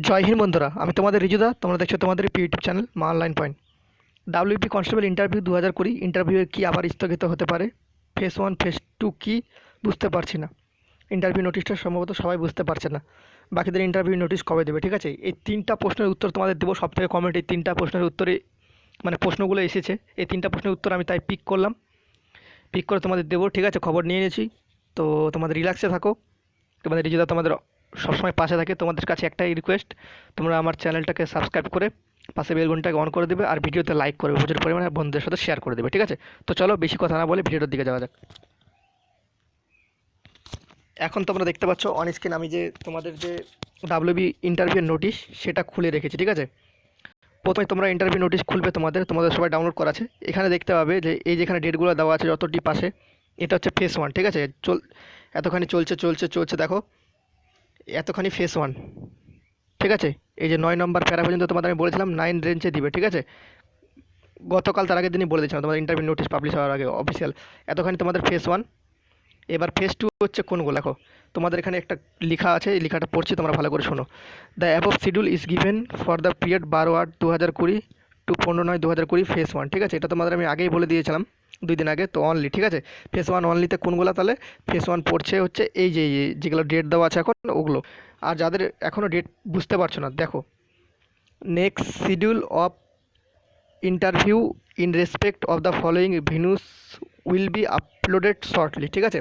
জয় হিন্দ বন্ধুরা, আমি তোমাদের রিজুদা, তোমরা দেখছ তোমাদের YouTube channel Maa online point WP constable interview দু হাজার কুড়ি ইন্টারভিউয়ে কী আবার স্থগিত হতে পারে? ফেস ওয়ান ফেস টু কী? বুঝতে পারছি না। ইন্টারভিউ নোটিশটা সম্ভবত সবাই বুঝতে পারছে না। বাকিদের ইন্টারভিউ নোটিশ কবে দেবে, ঠিক আছে? এই তিনটা প্রশ্নের উত্তর তোমাদের দেবো সব থেকে কমেন্ট এই তিনটা প্রশ্নের উত্তরে মানে প্রশ্নগুলো এসেছে। এই তিনটা প্রশ্নের উত্তর আমি তাই পিক করলাম। পিক করে তোমাদের দেবো, ঠিক আছে? খবর নিয়ে নিয়েছি। তো তোমাদের রিল্যাক্সে থাকো। তোমাদের রিজুদা, তোমাদের সবসময় পাশে থাকে। তোমাদের কাছে একটাই রিকোয়েস্ট তোমরা আমার চ্যানেলটাকে সাবস্ক্রাইব করে পাশে বেল ঘন্টাকে অন করে দেবে আর ভিডিওতে লাইক করবে। প্রচুর পরিমাণে বন্ধুদের সাথে শেয়ার করে দেবে, ঠিক আছে? তো চলো বেশি কথা না বলে ভিডিওর দিকে যাওয়া যাক। এখন তোমরা দেখতে পাচ্ছ অন স্ক্রিন আমি যে তোমাদের যে ডাব্লিউবি ইন্টারভিউ নোটিশ সেটা খুলে রেখেছি, ঠিক আছে? প্রথমে তোমরা ইন্টারভিউ নোটিশ খুলবে তোমাদের তোমাদের সবাই ডাউনলোড করা আছে। এখানে দেখতে পাবে যে এই যেখানে ডেটগুলো দেওয়া আছে যতটি পাশে, এটা হচ্ছে ফেস ওয়ান ঠিক আছে? চল এতখানি চলছে চলছে চলছে, দেখো। এতখানি ফেস ওয়ান ঠিক আছে? এই যে নয় নম্বর প্যারা পর্যন্ত তোমাদের আমি বলেছিলাম নাইন রেঞ্জে দিবে, ঠিক আছে? গতকাল তার আগের দিনই বলে দিয়েছিলাম, তোমাদের ইন্টারভিউ নোটিশ পাবলিশ হওয়ার আগে অফিসিয়াল এতখানি তোমাদের ফেস ওয়ান এবার ফেস টু হচ্ছে কোনগুলো? দেখো, তোমাদের এখানে একটা লেখা আছে, এই লেখাটা পড়ছি, তোমরা ভালো করে শোনো। The above schedule is given for the period বারো আট দু হাজার কুড়ি টু পনেরো নয় দু হাজার কুড়ি ফেস ওয়ান ঠিক আছে? এটা তোমাদের আমি আগেই বলে দিয়েছিলাম, দুই দিন আগে, তো অনলি ঠিক আছে? ফেস ওয়ান অনলিতে কোনগুলো তাহলে? ফেস ওয়ান পড়ছে হচ্ছে এই যে যেগুলো ডেট দেওয়া আছে এখন, ওগুলো। আর যাদের এখনও ডেট বুঝতে পারছ না, দেখো। Next schedule of interview in respect of the following venues will be uploaded shortly ঠিক আছে?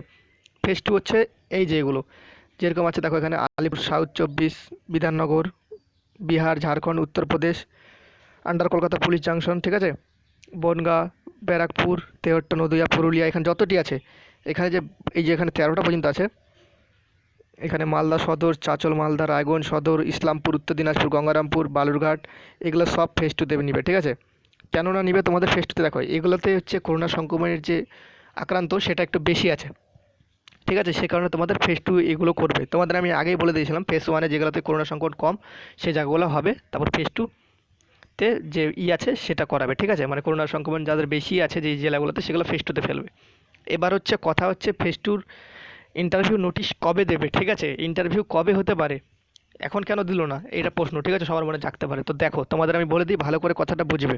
ফেস টু হচ্ছে এই যে এগুলো। যেরকম আছে, দেখো এখানে আলিপুর, সাউথ চব্বিশ, Bidhannagar, Bihar, Jharkhand, Uttar Pradesh under Kolkata police junction ঠিক আছে? বনগাঁ, ব্যারাকপুর, তেহট্ট, নদিয়া, পুরুলিয়া, এখানে যতটি আছে, এখানে যে, এই যে এখানে তেরোটা পর্যন্ত আছে, এখানে মালদা সদর, চাচল, মালদা, রায়গঞ্জ সদর, ইসলামপুর, উত্তর দিনাজপুর, গঙ্গারামপুর, বালুরঘাট, এগুলো সব ফেস টুতে নিবে, ঠিক আছে? কেননা নিবে তোমাদের ফেস টুতে দেখো, এগুলোতে হচ্ছে করোনা সংক্রমণের যে আক্রান্ত, সেটা একটু বেশি আছে, ঠিক আছে? সে কারণে তোমাদের ফেস টু এগুলো করবে। তোমাদের আমি আগেই বলে দিয়েছিলাম ফেস ওয়ানে যেগুলোতে করোনা সংকট কম, সে জায়গাগুলো হবে, তারপর ফেস টু তে যে ই আছে সেটা করাবে, ঠিক আছে? মানে করোনা সংক্রমণ যাদের বেশি আছে যে জেলাগুলোতে সেগুলো ফেস টুতে ফেলবে। এবার হচ্ছে কথা হচ্ছে ফেস টুর ইন্টারভিউ নোটিশ কবে দেবে, ঠিক আছে? ইন্টারভিউ কবে হতে পারে? এখন কেন দিল না? এটা প্রশ্ন, ঠিক আছে? সবার মনে জাগতে পারে। তো দেখো, তোমাদের আমি বলে দিই, ভালো করে কথাটা বুঝবে।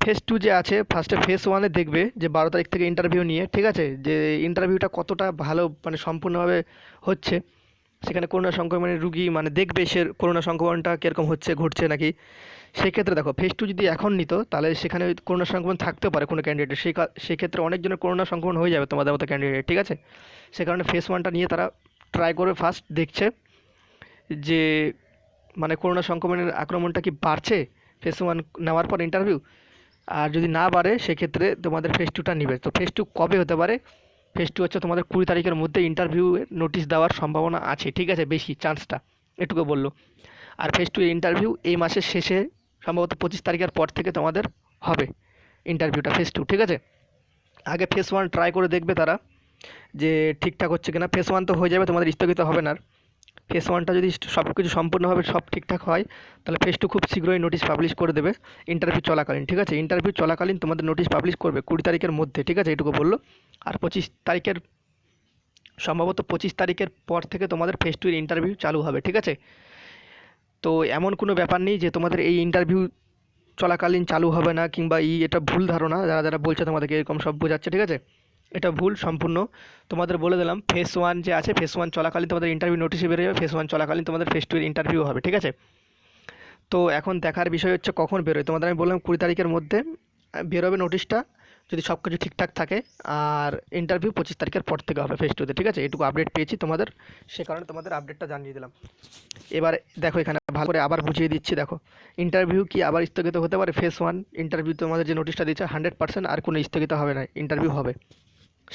ফেস টু যে আছে ফার্স্টে ফেস ওয়ানে দেখবে যে বারো তারিখ থেকে ইন্টারভিউ নিয়ে, ঠিক আছে? যে ইন্টারভিউটা কতটা ভালো মানে সম্পূর্ণভাবে হচ্ছে। সেখানে করোনা সংক্রমণের রুগী মানে দেখবে সে করোনা সংক্রমণটা কীরকম হচ্ছে, ঘটছে নাকি? সেক্ষেত্রে দেখো ফেস টু যদি এখন নিত, তাহলে সেখানে করোনা সংক্রমণ থাকতেও পারে কোনো ক্যান্ডিডেট সেই সেক্ষেত্রে অনেকজনের করোনা সংক্রমণ হয়ে যাবে তোমাদের মতো ক্যান্ডিডেট ঠিক আছে? সে কারণে ফেস ওয়ানটা নিয়ে তারা ট্রাই করে ফার্স্ট দেখছে যে মানে করোনা সংক্রমণের আক্রমণটা কি বাড়ছে? ফেস ওয়ান নেওয়ার পর ইন্টারভিউ আর যদি না বাড়ে, সেক্ষেত্রে তোমাদের ফেস টুটা নিবে। তো ফেস টু কবে হতে পারে? ফেস টু হচ্ছে তোমাদের কুড়ি তারিখের মধ্যে ইন্টারভিউ নোটিশ দেওয়ার সম্ভাবনা আছে, ঠিক আছে? বেশি চান্সটা এটুকু বলল। আর ফেস টু ইন্টারভিউ এই মাসের শেষে সম্ভবত পঁচিশ তারিখের পর থেকে তোমাদের হবে ইন্টারভিউটা ফেস টু ঠিক আছে? আগে ফেস ওয়ান ট্রাই করে দেখবে তারা যে ঠিকঠাক হচ্ছে কিনা। ফেস ওয়ান তো হয়ে যাবে, তোমাদের স্থগিত হবে না ফেস ওয়ানটা যদি সব কিছু সম্পূর্ণভাবে সব ঠিকঠাক হয়, তাহলে ফেস টু খুব শীঘ্রই নোটিশ পাবলিশ করে দেবে ইন্টারভিউ চলাকালীন, ঠিক আছে? ইন্টারভিউ চলাকালীন তোমাদের নোটিশ পাবলিশ করবে কুড়ি তারিখের মধ্যে, ঠিক আছে? এটুকু বলল। আর পঁচিশ তারিখের, সম্ভবত পঁচিশ তারিখের পর থেকে তোমাদের ফেস টুর ইন্টারভিউ চালু হবে, ঠিক আছে? তো এমন কোনো ব্যাপার নেই যে তোমাদের এই ইন্টারভিউ চলাকালীন চালু হবে না কিংবা ই এটা ভুল ধারণা, যারা যারা বলছে তোমাদেরকে এরকম সব বোঝাচ্ছে, ঠিক আছে? এটা ভুল সম্পূর্ণ। তোমাদের বলে দিলাম ফেস ওয়ান যে আছে ফেস ওয়ান চলাকালীন তোমাদের ইন্টারভিউ নোটিশে বেরোবে যাবে ফেস ওয়ান চলাকালীন তোমাদের ফেস টু ইন্টারভিউ হবে, ঠিক আছে? তো এখন দেখার বিষয় হচ্ছে কখন বেরোয়? তোমাদের আমি বললাম কুড়ি তারিখের মধ্যে বেরোবে নোটিশটা যদি সব কিছু ঠিকঠাক থাকে, আর ইন্টারভিউ পঁচিশ তারিখের পর থেকে হবে ফেস টুতে ঠিক আছে? এটুকু আপডেট পেয়েছি তোমাদের, সে কারণে তোমাদের আপডেটটা জানিয়ে দিলাম। এবার দেখো এখানে ভালো করে আবার বুঝিয়ে দিচ্ছি, দেখো। ইন্টারভিউ কি আবার স্থগিত হতে পারে? ফেস ওয়ান ইন্টারভিউ তোমাদের যে নোটিশটা দিচ্ছে হান্ড্রেড পার্সেন্ট আর কোনো স্থগিত হবে না ইন্টারভিউ হবে।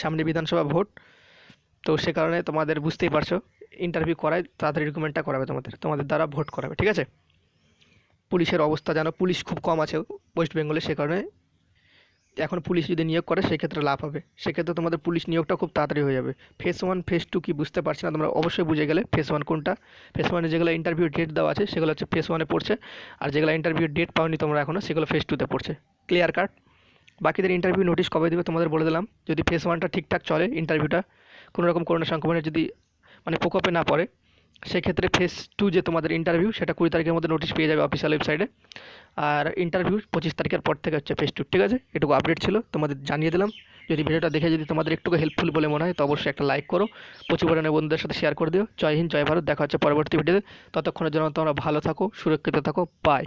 সামনে বিধানসভা ভোট, তো সে কারণে তোমাদের বুঝতেই পারছ ইন্টারভিউ করায়, তাড়াতাড়ি রিকমেন্ডটা করাবে তোমাদের তোমাদের দ্বারা ভোট করাবে, ঠিক আছে? পুলিশের অবস্থা জানো পুলিশ খুব কম আছে ওয়েস্ট বেঙ্গলে সে কারণে এখন পুলিশ যদি নিয়োগ করে, সেক্ষেত্রে লাভ হবে। সেক্ষেত্রে তোমাদের পুলিশ নিয়োগটা খুব তাড়াতাড়ি হয়ে যাবে। ফেস ওয়ান ফেস টু কি বুঝতে পারছি না, তোমরা অবশ্যই বুঝে গেলে ফেস ওয়ান কোনটা। ফেস ওয়ানে যেগুলো ইন্টারভিউ ডেট দেওয়া আছে, সেগুলো হচ্ছে ফেস ওয়ানে পড়ছে। আর যেগুলো ইন্টারভিউ ডেট পাওনি তোমরা এখনও সেগুলো ফেস টুতে পড়ছে। ক্লিয়ার কাট বাকিদের ইন্টারভিউ নোটিশ কবে দেবে তোমাদের বলে দিলাম। যদি ফেস ওয়ানটা ঠিকঠাক চলে ইন্টারভিউটা কোনো রকম করোনা সংক্রমণের যদি মানে প্রকোপে না পড়ে, সেক্ষেত্রে ফেস টু যে তোমাদের ইন্টারভিউ সেটা কুড়ি তারিখের মধ্যে নোটিশ পেয়ে যাবে অফিসিয়াল ওয়েবসাইটে আর ইন্টারভিউ পঁচিশ তারিখের পর থেকে হচ্ছে ফেস টু ঠিক আছে? এটুকু আপডেট ছিল, তোমাদের জানিয়ে দিলাম। যদি ভিডিওটা দেখে যদি তোমাদের একটুকু হেল্পফুল বলে মনে হয়, তো অবশ্যই একটা লাইক করো। প্রচুর পরিমাণে বন্ধুদের সাথে শেয়ার করে দিও। জয় হিন্দ, জয় ভারত, দেখা হচ্ছে পরবর্তী ভিডিওতে ততক্ষণের জন্য তোমরা ভালো থাকো, সুরক্ষিত থাকো। বাই